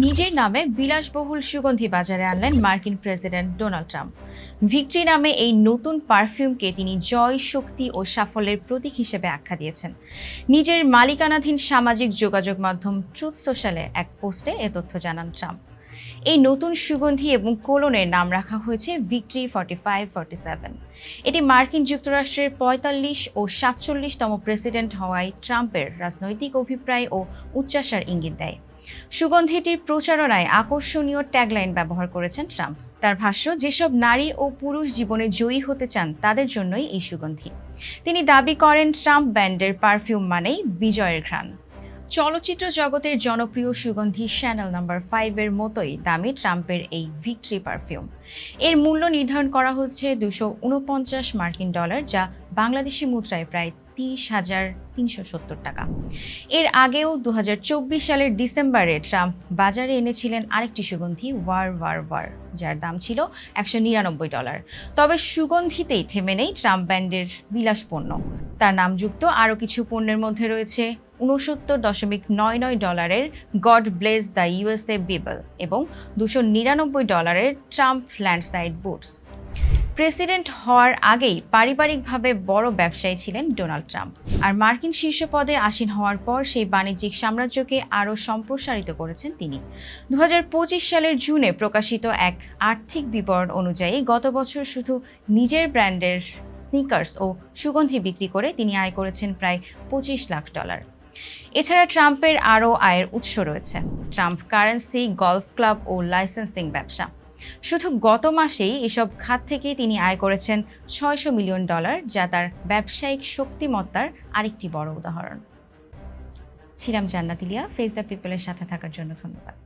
নিজের নামে বিলাসবহুল সুগন্ধি বাজারে আনলেন মার্কিন প্রেসিডেন্ট ডোনাল্ড ট্রাম্প। ভিক্টরি নামে এই নতুন পারফিউমকে তিনি জয়, শক্তি ও সাফল্যের প্রতীক হিসেবে আখ্যা দিয়েছেন। নিজের মালিকানাধীন সামাজিক যোগাযোগ মাধ্যম ট্রুথ সোশ্যালে এক পোস্টে এ তথ্য জানান ট্রাম্প। এই নতুন সুগন্ধি এবং কোলনের নাম রাখা হয়েছে victory forty five, forty seven. এটি মার্কিন যুক্তরাষ্ট্রের পঁয়তাল্লিশ ও সাতচল্লিশতম প্রেসিডেন্ট হওয়ায় ট্রাম্পের রাজনৈতিক অভিপ্রায় ও উচ্চাসার ইঙ্গিত দেয়। সুগন্ধিটির প্রচারণায় আকর্ষণীয় ট্যাগলাইন ব্যবহার করেছেন ট্রাম্প। তার ভাষ্য, যেসব নারী ও পুরুষ জীবনে জয়ী হতে চান, তাদের জন্যই এই সুগন্ধি। তিনি দাবি করেন, ট্রাম্প ব্যান্ডের পারফিউম মানেই বিজয়ের ঘ্রাণ। চলচ্চিত্র জগতের জনপ্রিয় সুগন্ধি শ্যানেল নাম্বার ফাইভের মতোই দামি ট্রাম্পের এই ভিক্টরি পারফিউম। এর মূল্য নির্ধারণ করা হচ্ছে দুশো উনপঞ্চাশ মার্কিন ডলার, যা বাংলাদেশি মুদ্রায় প্রায় তিরিশ হাজার তিনশো সত্তর টাকা। এর আগেও দু হাজার চব্বিশ সালের ডিসেম্বরে ট্রাম্প বাজারে এনেছিলেন আরেকটি সুগন্ধি, ওয়ার ওয়ার ওয়ার, যার দাম ছিল একশো নিরানব্বই ডলার। তবে সুগন্ধিতেই থেমে নেই ট্রাম্প ব্যান্ডের বিলাস পণ্য। তার নামযুক্ত আরও কিছু পণ্যের মধ্যে রয়েছে উনসত্তর দশমিক নয় নয় ডলারের God bless the USA Bible এবং দুশো নিরানব্বই ডলারের ট্রাম্প ল্যান্ডসাইড বুটস। প্রেসিডেন্ট হওয়ার আগেই পারিবারিকভাবে বড় ব্যবসায়ী ছিলেন ডোনাল্ড ট্রাম্প। আর মার্কিন শীর্ষ পদে আসীন হওয়ার পর সেই বাণিজ্যিক সাম্রাজ্যকে আরও সম্প্রসারিত করেছেন তিনি। দু হাজার পঁচিশ সালের জুনে প্রকাশিত এক আর্থিক বিবরণ অনুযায়ী গত বছর শুধু নিজের ব্র্যান্ডের স্নিকার্স ও সুগন্ধি বিক্রি করে তিনি আয় করেছেন প্রায় পঁচিশ লাখ ডলার। এছাড়া ট্রাম্পের আরও আয়ের উৎস রয়েছে। ট্রাম্প কারেন্সি, গলফ ক্লাব ও লাইসেন্সিং ব্যবসা। শুধু গত মাসেই এসব খাত থেকে তিনি আয় করেছেন ছয়শো মিলিয়ন ডলার, যা তার ব্যবসায়িক শক্তিমত্তার আরেকটি বড় উদাহরণ। ছিলাম জান্নাতিলিয়া ফেস দ্য পিপলের সাথে থাকার জন্য ধন্যবাদ।